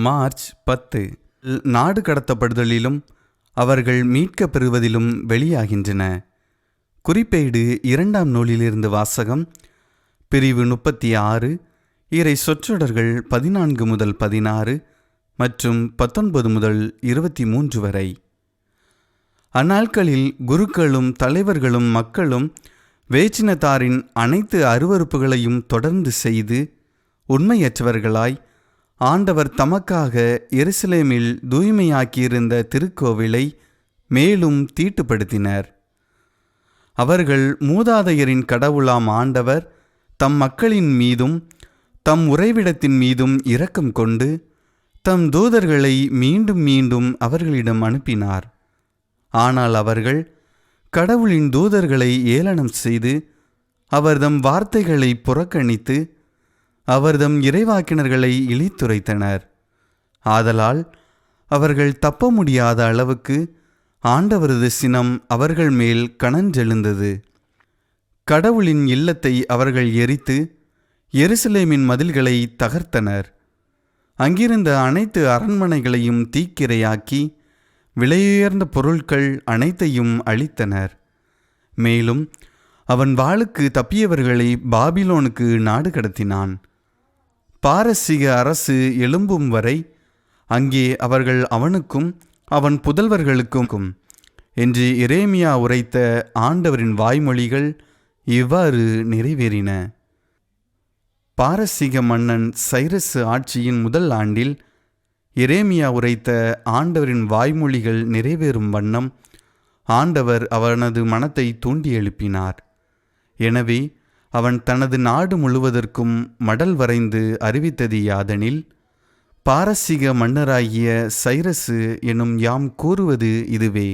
March பத்து. நாடு கடத்தப்படுதலிலும் அவர்கள் மீட்கப் பெறுவதிலும் வெளியாகின்றன. குறிப்பேடு இரண்டாம் நூலிலிருந்து வாசகம் பிரிவு முப்பத்தி ஆறு இறை சொற்றொடர்கள் பதினான்கு முதல் பதினாறு மற்றும் பத்தொன்பது முதல் இருபத்தி மூன்று வரை. அந்நாட்களில் குருக்களும் தலைவர்களும் மக்களும் வேச்சினத்தாரின் அனைத்து அருவருப்புகளையும் தொடர்ந்து செய்து உண்மையற்றவர்களாய் ஆண்டவர் தமக்காக எருசலேமில் தூய்மையாக்கியிருந்த திருக்கோவிலை மேலும் தீட்டுப்படுத்தினர். அவர்கள் மூதாதையரின் கடவுளாம் ஆண்டவர் தம் மக்களின் மீதும் தம் உறைவிடத்தின் மீதும் இரக்கம் கொண்டு தம் தூதர்களை மீண்டும் மீண்டும் அவர்களிடம் அனுப்பினார். ஆனால் அவர்கள் கடவுளின் தூதர்களை ஏளனம் செய்து அவர்தம் வார்த்தைகளை புறக்கணித்து அவர்தம் இறைவாக்கினர்களை இழித்துரைத்தனர். ஆதலால் அவர்கள் தப்ப முடியாத அளவுக்கு ஆண்டவரது சினம் அவர்கள் மேல் கணஞ்செழுந்தது கடவுளின் இல்லத்தை அவர்கள் எரித்து எருசலேமின் மதில்களை தகர்த்தனர். அங்கிருந்த அனைத்து அரண்மனைகளையும் தீக்கிரையாக்கி விலையுயர்ந்த பொருட்கள் அனைத்தையும் அழித்தனர். மேலும் அவன் வாளுக்கு தப்பியவர்களை பாபிலோனுக்கு நாடு கடத்தினான். பாரசீக அரசு எழும்பும் வரை அங்கே அவர்கள் அவனுக்கும் அவன் புதல்வர்களுக்கும் என்று இரேமியா உரைத்த ஆண்டவரின் வாய்மொழிகள் இவ்வாறு நிறைவேறின. பாரசீக மன்னன் சைரசு ஆட்சியின் முதல் ஆண்டில் இரேமியா உரைத்த ஆண்டவரின் வாய்மொழிகள் நிறைவேறும் வண்ணம் ஆண்டவர் அவனது மனத்தை தூண்டி எழுப்பினார் எனவே அவன் தனது நாடு முழுவதற்கும் மடல் வரைந்து அறிவித்தது யாதெனில் பாரசீக மன்னராகிய சைரசு எனும் யாம் கூறுவது இதுவே.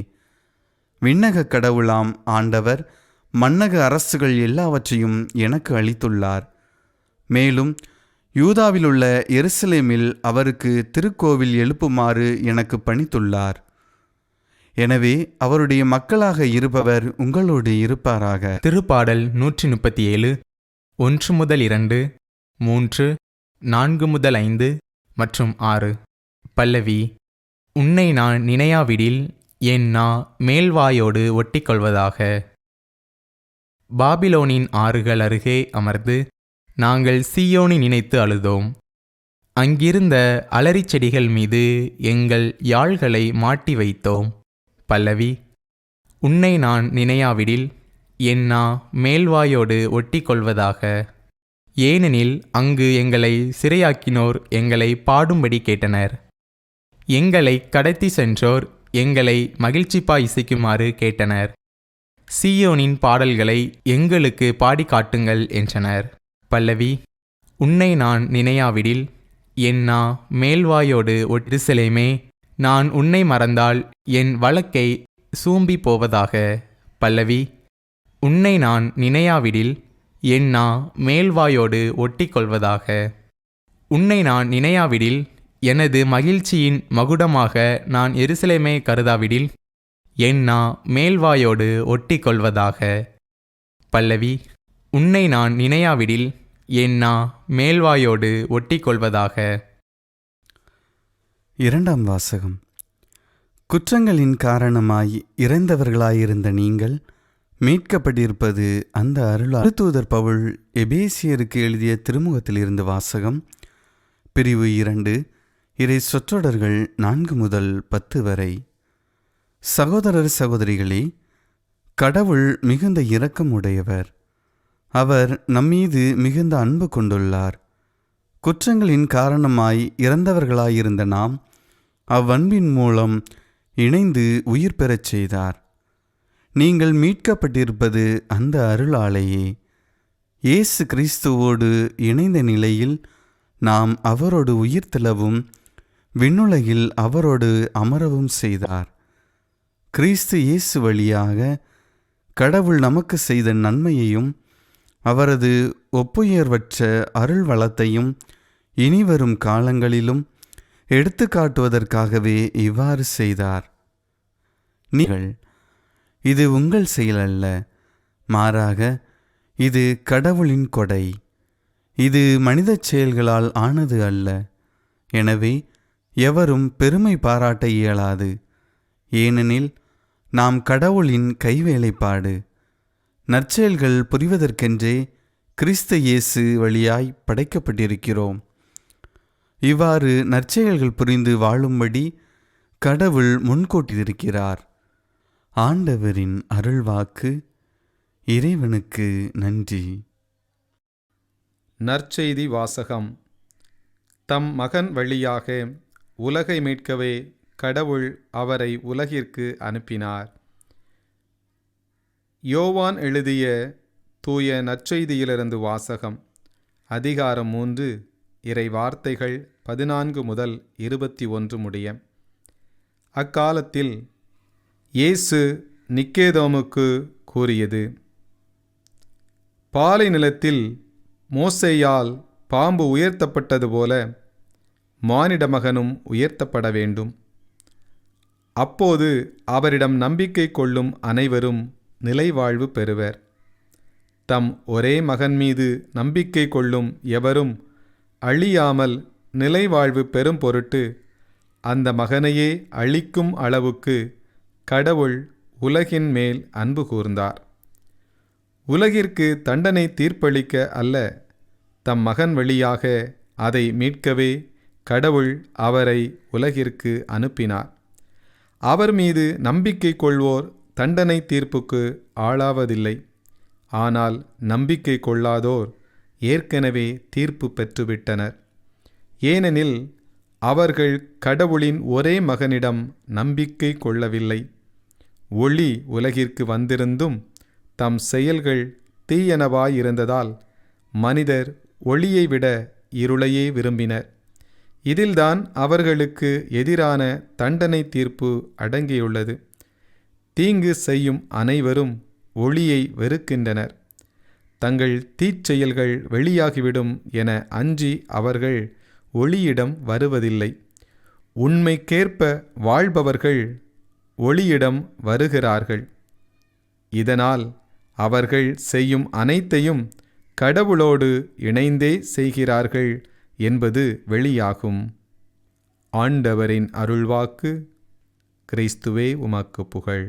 விண்ணக கடவுளாம் ஆண்டவர் மன்னக அரசுகள் எல்லாவற்றையும் எனக்கு அளித்துள்ளார். மேலும் யூதாவிலுள்ள எருசலேமில் அவருக்கு திருக்கோவில் எழுப்புமாறு எனக்கு பணித்துள்ளார். எனவே அவருடைய மக்களாக இருப்பவர் உங்களோடு இருப்பாராக. திருப்பாடல் நூற்றி முப்பத்தி ஏழு ஒன்று முதல் இரண்டு மூன்று நான்கு முதல் ஐந்து மற்றும் ஆறு. பல்லவி உன்னை நான் நினையாவிடில் என் நா மேல்வாயோடு ஒட்டிக்கொள்வதாக. பாபிலோனின் ஆறுகள் அருகே அமர்ந்து நாங்கள் சீயோனி நினைத்து அழுதோம். அங்கிருந்த அலரிச் செடிகள் மீது எங்கள் யாழ்களை மாட்டி வைத்தோம். பல்லவி உன்னை நான் நினையாவிடில் என் நா மேல்வாயோடு ஒட்டிக்கொள்வதாக. ஏனெனில் அங்கு எங்களை சிறையாக்கினோர் எங்களை பாடும்படி கேட்டனர். எங்களை கடத்தி சென்றோர் எங்களை மகிழ்ச்சிப்பா இசைக்குமாறு கேட்டனர். சீயோனின் பாடல்களை எங்களுக்கு பாடி காட்டுங்கள் என்றனர். பல்லவி உன்னை நான் நினையாவிடில் என் நா மேல்வாயோடு ஒட்டிசலேமே நான் உன்னை மறந்தால் என் வழக்கை சூம்பி போவதாக பல்லவி உன்னை நான் நினையாவிடில் என் நா மேல்வாயோடு ஒட்டிக்கொள்வதாக. உன்னை நான் நினையாவிடில் எனது மகிழ்ச்சியின் மகுடமாக நான் எருசலேமே கருதாவிடில் என் நா மேல்வாயோடு ஒட்டிக்கொள்வதாக. பல்லவி உன்னை நான் நினையாவிடில் என் நா மேல்வாயோடு ஒட்டிக்கொள்வதாக. இரண்டாம் வாசகம். குற்றங்களின் காரணமாய் இறந்தவர்களாயிருந்த நீங்கள் மீட்கப்பட்டிருப்பது அந்த அருள் தூதர் பவுல் எபேசியருக்கு எழுதிய திருமுகத்திலிருந்து வாசகம். பிரிவு இரண்டு இறை சொற்றொடர்கள் நான்கு முதல் பத்து வரை. சகோதரர் சகோதரிகளே கடவுள் மிகுந்த இரக்கம் உடையவர். அவர் நம்மீது மிகுந்த அன்பு கொண்டுள்ளார். குற்றங்களின் காரணமாய் இறந்தவர்களாயிருந்த நாம் அவ்வன்பின் மூலம் இணைந்து உயிர் பெறச் செய்தார். நீங்கள் மீட்கப்பட்டிருப்பது அந்த அருளாலேயே. இயேசு கிறிஸ்துவோடு இணைந்த நிலையில் நாம் அவரோடு உயிர்த்தெழவும் விண்ணுலகில் அவரோடு அமரவும் செய்தார். கிறிஸ்து இயேசு வழியாக கடவுள் நமக்கு செய்த நன்மையையும் அவரது ஒப்புயர்வற்ற அருள் வளத்தையும் இனிவரும் காலங்களிலும் எடுத்துக்காட்டுவதற்காகவே இவ்வாறு செய்தார். நீங்கள் இது உங்கள் செயல் அல்ல. மாறாக இது கடவுளின் கொடை. இது மனிதச் செயல்களால் ஆனது அல்ல. எனவே எவரும் பெருமை பாராட்ட இயலாது. ஏனெனில் நாம் கடவுளின் கைவேலைப்பாடு. நற்செயல்கள் புரிவதற்கென்றே கிறிஸ்து இயேசு வழியாய் படைக்கப்பட்டிருக்கிறோம். இவ்வாறு நற்செயல்கள் புரிந்து வாழும்படி கடவுள் முன்கூட்டியிருக்கிறார். ஆண்டவரின் அருள்வாக்கு இறைவனுக்கு நன்றி. நற்செய்தி வாசகம். தம் மகன் வழியாக உலகை மீட்கவே கடவுள் அவரை உலகிற்கு அனுப்பினார். யோவான் எழுதிய தூய நற்செய்தியிலிருந்து வாசகம் அதிகாரம் மூன்று. இறை வார்த்தைகள் பதினான்கு முதல் இருபத்தி ஒன்று முடிய. அக்காலத்தில் இயேசு நிக்கேதோமுக்கு கூறியது பாலை நிலத்தில் மோசையால் பாம்பு உயர்த்தப்பட்டது போல மானிட மகனும் உயர்த்தப்பட வேண்டும். அப்போது அவரிடம் நம்பிக்கை கொள்ளும் அனைவரும் நிலைவாழ்வு பெறுவர். தம் ஒரே மகன் மீது நம்பிக்கை கொள்ளும் எவரும் அழியாமல் நிலைவாழ்வு பெறும் பொருட்டு அந்த மகனையே அழிக்கும் அளவுக்கு கடவுள் உலகின் மேல் அன்பு கூர்ந்தார். உலகிற்கு தண்டனை தீர்ப்பளிக்க அல்ல தம் மகன் வழியாக அதை மீட்கவே கடவுள் அவரை உலகிற்கு அனுப்பினார். அவர் மீது நம்பிக்கை கொள்வோர் தண்டனை தீர்ப்புக்கு ஆளாவதில்லை. ஆனால் நம்பிக்கை கொள்ளாதோர் ஏற்கனவே தீர்ப்பு பெற்றுவிட்டனர். ஏனெனில் அவர்கள் கடவுளின் ஒரே மகனிடம் நம்பிக்கை கொள்ளவில்லை. ஒளி உலகிற்கு வந்திருந்தும் தம் செயல்கள் தீயனவாயிருந்ததால் மனிதர் ஒளியை விட இருளையே விரும்பினர். இதில்தான் அவர்களுக்கு எதிரான தண்டனை தீர்ப்பு அடங்கியுள்ளது. தீங்கு செய்யும் அனைவரும் ஒளியை வெறுக்கின்றனர். தங்கள் தீச்செயல்கள் வெளியாகிவிடும் என அஞ்சி அவர்கள் ஒளியிடம் வருவதில்லை. உண்மைக்கேற்ப வாழ்பவர்கள் ஒளியிடம் வருகிறார்கள். இதனால் அவர்கள் செய்யும் அனைத்தையும் கடவுளோடு இணைந்தே செய்கிறார்கள் என்பது வெளியாகும். ஆண்டவரின் அருள்வாக்கு கிறிஸ்துவே உமக்கு புகழ்.